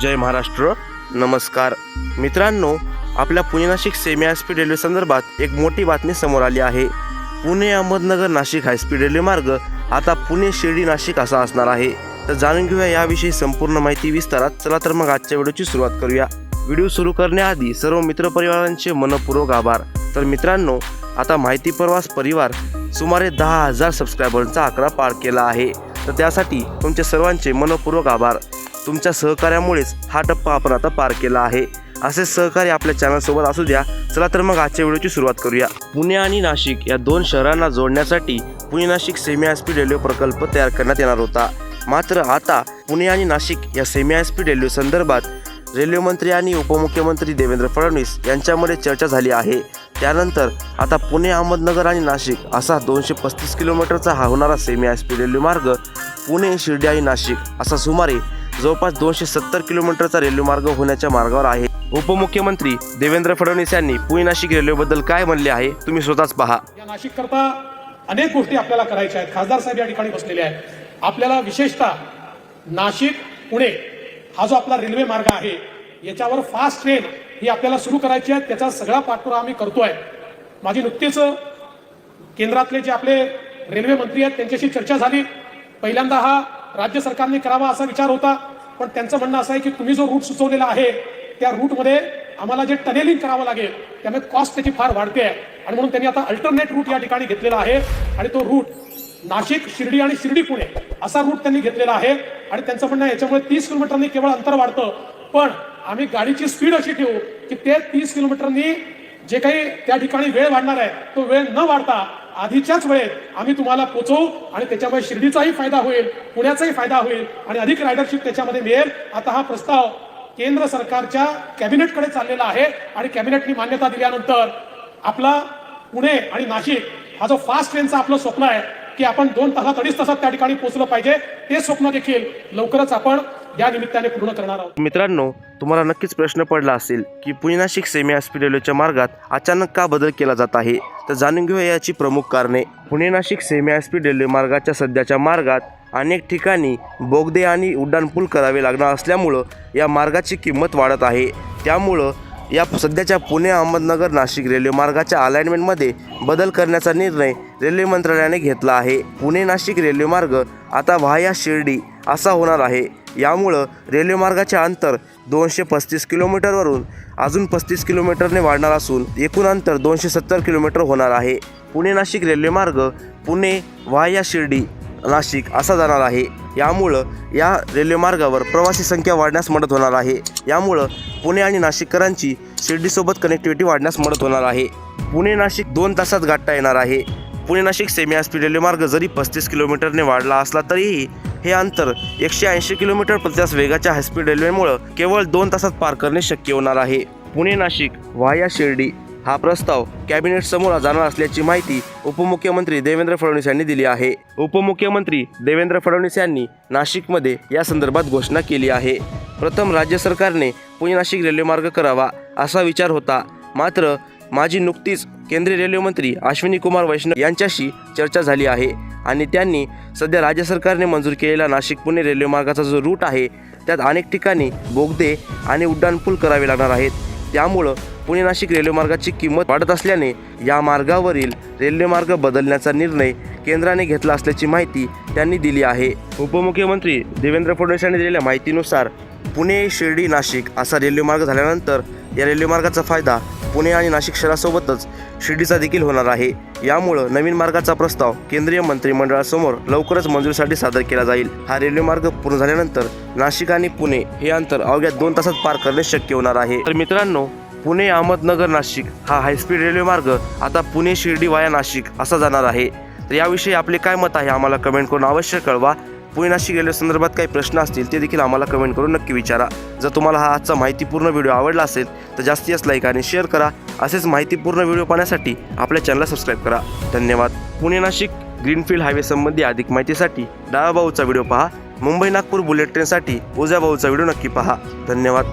जय महाराष्ट्र. नमस्कार. मित्रांनो आपल्या Pune Nashik semi high speed railway संदर्भात एक मोठी बातमी समोर आली आहे. Pune Ahmednagar Nashik high speed railway मार्ग आता पुणे शिर्डी नाशिक असा असणार आहे. तर जाणून घेऊया याविषयी संपूर्ण माहिती विस्तारात. चला तर मग आजच्या व्हिडिओची सुरुवात करूया. व्हिडिओ सुरू करण्याआधी सर्व मित्रपरिवारांचे मनपूर्वक आभार. तर मित्रांनो आता माहिती प्रवास परिवार सुमारे दहा हजार सबस्क्रायबरचा आकडा पार केला आहे. तर त्यासाठी तुमचे सर्वांचे मनपूर्वक आभार. तुमच्या सहकार्यामुळेच हा टप्पा आपण आता पार केला आहे. असे सहकार्य आपल्या चॅनलसोबत असू द्या. चला तर मग आजच्या व्हिडिओची सुरुवात करूया. पुणे आणि नाशिक या दोन शहरांना जोडण्यासाठी Pune Nashik semi high speed railway प्रकल्प तयार करण्यात येणार होता. मात्र आता पुणे आणि नाशिक या सेमी हायस्पीड रेल्वे संदर्भात रेल्वे मंत्री आणि उपमुख्यमंत्री देवेंद्र फडणवीस यांच्यामध्ये चर्चा झाली आहे. त्यानंतर आता पुणे अहमदनगर आणि नाशिक असा दोनशे पस्तीस किलोमीटरचा हा होणारा सेमी हायस्पीड रेल्वे मार्ग पुणे शिर्डी आणि नाशिक असा सुमारे जवळपास दोनशे सत्तर किलोमीटरचा रेल्वे मार्ग होण्याच्या मार्गावर आहे. उपमुख्यमंत्री देवेंद्र फडणवीस यांनी पुणे नाशिक रेल्वेबद्दल काय म्हणले आहे तुम्ही स्वतःच पहा. या नाशिक करता अनेक गोष्टी आपल्याला करायच्या आहेत. खासदार साहेब या ठिकाणी बसलेले आहेत. आपल्याला विशेषतः नाशिक पुणे हा जो आपला रेल्वे मार्ग आहे याच्यावर फास्ट ट्रेन ही आपल्याला सुरू करायची आहे. त्याचा सगळा पाठपुरावा आम्ही करतोय. माझी नुकतीच केंद्रातले जे आपले रेल्वे मंत्री आहेत त्यांच्याशी चर्चा झाली. पहिल्यांदा हा राज्य सरकारने करावा असा विचार होता. पण त्यांचं म्हणणं असं आहे की तुम्ही जो रूट सुचवलेला आहे त्या रूटमध्ये आम्हाला जे टनेलिंग करावं लागेल त्यामुळे कॉस्ट त्याची फार वाढते आहे. आणि म्हणून त्यांनी आता अल्टरनेट रूट या ठिकाणी घेतलेला आहे. आणि तो रूट नाशिक शिर्डी आणि शिर्डी पुणे असा रूट त्यांनी घेतलेला आहे. आणि त्यांचं म्हणणं आहे याच्यामुळे तीस किलोमीटरनी केवळ अंतर वाढतं. पण आम्ही गाडीची स्पीड अशी ठेवू की ते तीस किलोमीटरनी जे काही त्या ठिकाणी वेळ वाढणार आहे तो वेळ न वाढता आधीच्याच वेळेत आम्ही तुम्हाला पोचवू आणि त्याच्यामुळे शिर्डीचाही फायदा होईल पुण्याचाही फायदा होईल आणि अधिक रायडरशिप त्याच्यामध्ये मिळेल. आता हा प्रस्ताव केंद्र सरकारच्या कॅबिनेटकडे चाललेला आहे आणि कॅबिनेटनी मान्यता दिल्यानंतर आपला पुणे आणि नाशिक हा जो फास्ट ट्रेनचा आपलं स्वप्न आहे की आपण दोन तासात अडीच तासात त्या ठिकाणी पोहोचलं पाहिजे. ते स्वप्न देखील लवकरच आपण या निमित्ताने पूर्ण करणार आहोत. मित्रांनो तुम्हाला नक्कीच प्रश्न पडला असेल की पुणे नाशिक सेमी हायस्पीड रेल्वेच्या मार्गात अचानक का बदल केला जात आहे? तर जाणून घेऊया याची प्रमुख कारणे. Pune Nashik semi high speed railway मार्गाच्या सध्याच्या मार्गात अनेक ठिकाणी बोगदे आणि उड्डाणपूल करावे लागणार असल्यामुळं या मार्गाची किंमत वाढत आहे. त्यामुळं या सध्याच्या पुणे अहमदनगर नाशिक रेल्वे मार्गाच्या अलाइनमेंटमध्ये बदल करण्याचा निर्णय रेल्वे मंत्रालयाने घेतला आहे. पुणे नाशिक रेल्वे मार्ग आता व्हाया शिर्डी असा होणार आहे. यामुळं रेल्वे मार्गाचे अंतर दोनशे पस्तीस किलोमीटरवरून अजून पस्तीस किलोमीटरने वाढणार असून एकूण अंतर दोनशे सत्तर किलोमीटर होणार आहे. पुणे नाशिक रेल्वे मार्ग पुणे व्हाया शिर्डी नाशिक असा जाणार आहे. यामुळं या रेल्वेमार्गावर प्रवासी संख्या वाढण्यास मदत होणार आहे. यामुळं पुणे आणि नाशिककरांची शिर्डीसोबत कनेक्टिव्हिटी वाढण्यास मदत होणार आहे. पुणे नाशिक दोन तासात गाठता येणार आहे. पुणे नाशिक सेमी हायस्पीड रेल्वेमार्ग जरी पस्तीस किलोमीटरने वाढला असला तरीही हे अंतर एकशे ऐंशी किलोमीटर प्रतिस वेगाच्या हायस्पीड रेल्वेमुळं केवळ दोन तासात पार करणे शक्य होणार आहे. पुणे नाशिक वाया शिर्डी हा प्रस्ताव कॅबिनेट समोर जाणार असल्याची माहिती उपमुख्यमंत्री देवेंद्र फडणवीस यांनी दिली आहे. उपमुख्यमंत्री देवेंद्र फडणवीस यांनी नाशिकमध्ये या संदर्भात घोषणा केली आहे. प्रथम राज्य सरकारने पुणे नाशिक रेल्वेमार्ग करावा असा विचार होता. मात्र माझी नुकतीच केंद्रीय रेल्वे मंत्री अश्विनी कुमार वैष्णव यांच्याशी चर्चा झाली आहे आणि त्यांनी सध्या राज्य सरकारने मंजूर केलेला नाशिक पुणे रेल्वे मार्गाचा जो रूट आहे त्यात अनेक ठिकाणी बोगदे आणि उड्डाणपूल करावे लागणार आहेत. त्यामुळं पुणे नाशिक रेल्वे मार्गाची किंमत वाढत असल्याने या मार्गावरील रेल्वे मार्ग बदलण्याचा निर्णय केंद्राने घेतला असल्याची माहिती त्यांनी दिली आहे. उपमुख्यमंत्री देवेंद्र फडणवीस यांनी दिलेल्या माहितीनुसार पुणे शिर्डी नाशिक असा रेल्वे मार्ग झाल्यानंतर या रेल्वे मार्गाचा फायदा पुणे आणि नाशिक शहरासोबतच शिर्डीचा देखील होणार आहे. यामुळं नवीन मार्गाचा प्रस्ताव केंद्रीय मंत्रिमंडळासमोर लवकरच मंजुरीसाठी सादर केला जाईल. हा रेल्वे मार्ग पूर्ण झाल्यानंतर नाशिक आणि पुणे हे अंतर अवघ्या दोन तासात पार करणे शक्य होणार आहे. तर मित्रांनो पुणे अहमदनगर नाशिक हा हायस्पीड रेल्वे मार्ग आता पुणे शिर्डी वाया नाशिक असा जाणार आहे. तर याविषयी आपले काय मत आहे आम्हाला कमेंट करून अवश्य कळवा. पुणे नाशिक रेल्वे संदर्भात काही प्रश्न असतील ते देखील आम्हाला कमेंट करून नक्की विचारा. जर तुम्हाला हा आजचा माहितीपूर्ण व्हिडिओ आवडला असेल तर जास्तीत जास्त लाईक आणि शेअर करा. असेच माहितीपूर्ण व्हिडिओ पाहण्यासाठी आपल्या चॅनलला सबस्क्राईब करा. धन्यवाद. पुणे नाशिक ग्रीनफील्ड हायवे संबंधी अधिक माहितीसाठी डावा भाऊचा व्हिडिओ पहा. मुंबई नागपूर बुलेट ट्रेनसाठी ओझ्या भाऊचा व्हिडिओ नक्की पहा. धन्यवाद.